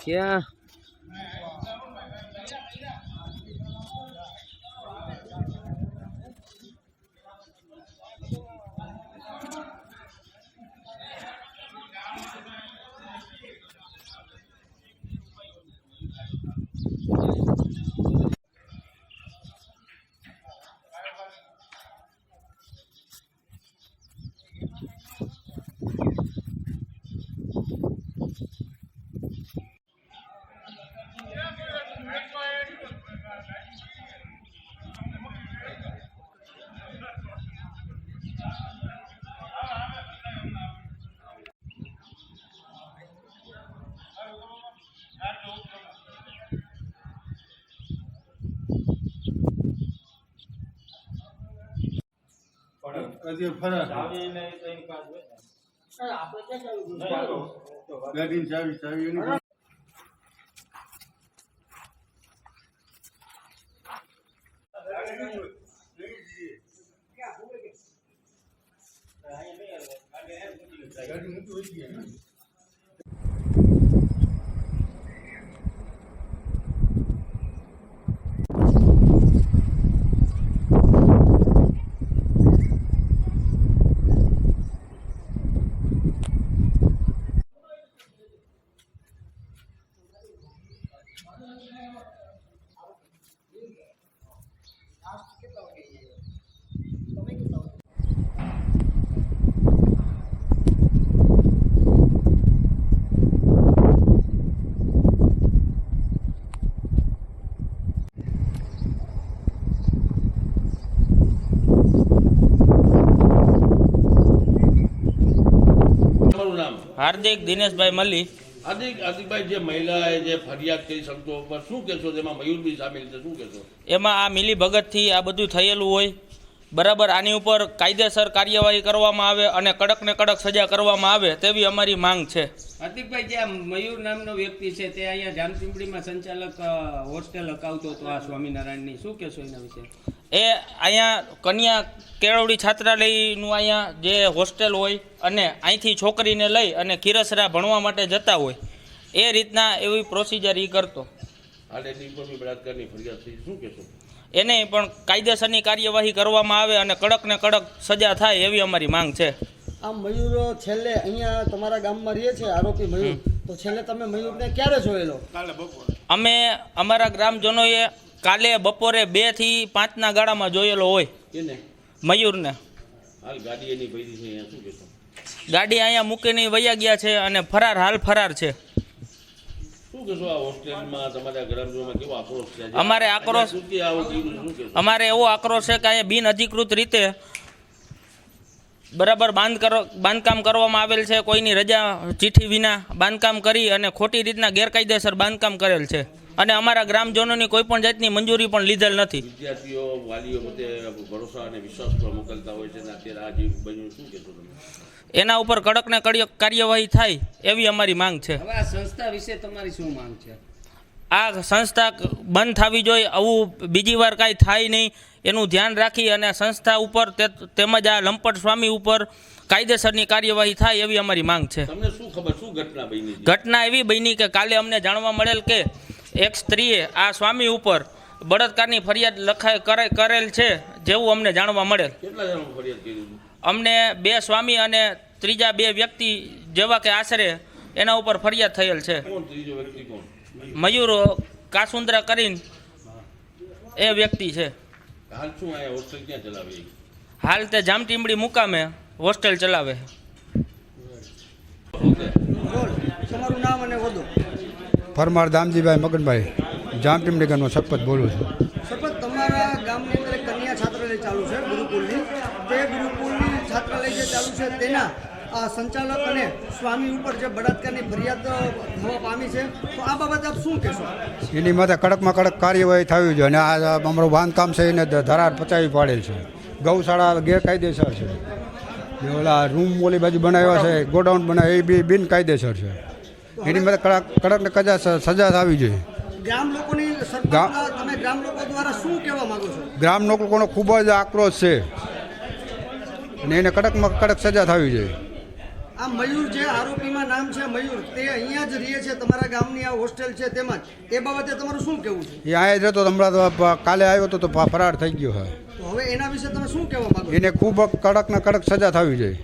ક્યાં? હજી ફરે ગાડીની ચાવી ચાવી એની પાસે. ગાડી મૂકી હોય હાર્દિક દિનેશભાઈ મલ્લી હાર્દિક હાર્દિકભાઈ જે મહિલાએ જે ફરિયાદ કરી સંતો ઉપર શું કહેશો? તેમાં મયુરબી સામેલ છે શું કહેશો? એમાં આ મિલી ભગતથી આ બધું થયેલું હોય બરાબર આની ઉપર કાયદેસર કાર્યવાહી કરવામાં આવે અને કડક ને કડક સજા કરવામાં આવે તેવી અમારી માંગ છે. હાર્દિકભાઈ જે મયુર નામનો વ્યક્તિ છે તે અહીંયા જામચીમડીમાં સંચાલક હોસ્ટેલ અકાવતો હતો આ સ્વામિનારાયણની. શું કહેશો એના વિશે? એ અહીંયા કન્યા કેળવડી છાત્રાલયનું અહીંયા જે હોસ્ટેલ હોય અને અહીંથી છોકરીને લઈ અને કિરસરા ભણવા માટે જતા હોય એ રીતના એવી પ્રોસિજર એ કરતો. આ બળાત્કારની ફરિયાદ થઈ. શું કહેશો? એને પણ કાયદેસરની કાર્યવાહી કરવામાં આવે અને કડક ને કડક સજા થાય એવી અમારી માંગ છે. આ મયુરો છેલ્લે અહીંયા તમારા ગામમાં રહે છે આરોપી મયુર? તો છેલ્લે તમે મયુરને ક્યારે જોયેલો? અમે અમારા ગ્રામજનોએ કાલે બપોરે બેથી પાંચના ગાળામાં જોયેલો હોય. એને? મયુરને. હાલ ગાડી એની ભરી છે અહીંયા શું કહેશો? ગાડી અહીંયા મૂકીને વયા ગયા છે અને ફરાર હાલ ફરાર છે. કહેશો આ હોસ્ટેલમાં તમારા ગ્રામજનોમાં કેવો આક્રોશ છે? અમારે આક્રોશ- અમારે એવો આક્રોશ છે કે અહીંયા બિન અધિકૃત રીતે બરાબર બાંધ બાંધકામ કરવામાં આવેલ છે. કોઈની રજા ચીઠી વિના બાંધકામ કરી અને ખોટી રીતના ગેરકાયદેસર બાંધકામ કરેલ છે. અને અમારા ગ્રામજનોની કોઈ પણ જાતની મંજૂરી પણ લીધેલ નથી. વિદ્યાર્થીઓ વાલીઓ બધે ભરોસા અને વિશ્વાસ પર મોકલતા હોય છે અને અત્યારે આ જીવ બન્યું શું કહેશો તમે? એના ઉપર કડક ને કડક કાર્યવાહી થાય એવી અમારી માંગ છે. હવે આ સંસ્થા વિશે તમારી શું માંગ છે? આ સંસ્થા બંધ થવી જોઈએ આવું બીજી વાર કાંઈ થાય નહીં એનું ધ્યાન રાખી અને સંસ્થા ઉપર તેમજ આ લંપટ સ્વામી ઉપર કાયદેસરની કાર્યવાહી થાય એવી અમારી માંગ છે. તમને શું ખબર શું ઘટના બની ઘટના એવી બની કે કાલે અમને જાણવા મળેલ કે એક સ્ત્રીએ આ સ્વામી ઉપર બળાત્કારની ફરિયાદ લખાય કરે- કરેલ છે જેવું અમને જાણવા મળેલ? અમને બે સ્વામી અને ત્રીજા બે વ્યક્તિ જેવા કે આશરે એના ઉપર ફરિયાદ થયેલ છે. કોણ? ત્રીજો વ્યક્તિ કોણ? મયુર કાસુંદ્રા કરીને એ વ્યક્તિ છે. હાલ શું અહીંયા હોસ્ટેલ ક્યાં ચલાવી હાલ તે જામટીમડી મુકામે હોસ્ટેલ ચલાવે. બોલ તમારું નામ અને હોદ્દો પરમાર દામજીભાઈ મગનભાઈ જામટીમડીગરનો સરપંચ બોલું છું. સરપંચ તમારા ગામની અંદર કન્યા છાત્રાલય ચાલુ છે ગુરુકુળની. તે ગુરુકુળની છાત્રાલય જે ચાલુ છે તેના સંચાલક અને સ્વામી ઉપર જે બળાત્કારની ફરિયાદ થવા પામી છે. તો આ બાબતે આપ શું કહેશો? એની માટે કડકમાં કડક કાર્યવાહી થવી જોઈએ અને આ અમારું બાંધકામ છે એને ધરાર પચાવી પાડેલ છે. ગૌશાળા ગેરકાયદેસર છે. ઓલા રૂમ ઓલી બાજુ બનાવ્યા છે ગોડાઉન બનાવ્યા એ બી બિનકાયદેસર છે. એની માટે કડક કડક કજા સજા થવી જોઈએ. ગ્રામ લોકોની તમે ગ્રામ લોકો દ્વારા શું કહેવા માંગો છો? ગ્રામ લોકોનો ખૂબ જ આક્રોશ છે. અને એને કડકમાં કડક સજા થવી જોઈએ. આ મયુર જે આરોપીમાં નામ છે મયુર તે અહીંયા જ રહે છે તમારા ગામની આ હોસ્ટેલ છે તેમજ એ બાબતે તમારું શું કહેવું છે? એ અહીંયા જ રહેતો તો હમણાં તો કાલે આવ્યો તો તો ફરાર થઈ ગયો હવે એના વિશે તમે શું કહેવા માંગો એને ખૂબ કડક ને કડક સજા થવી જોઈએ.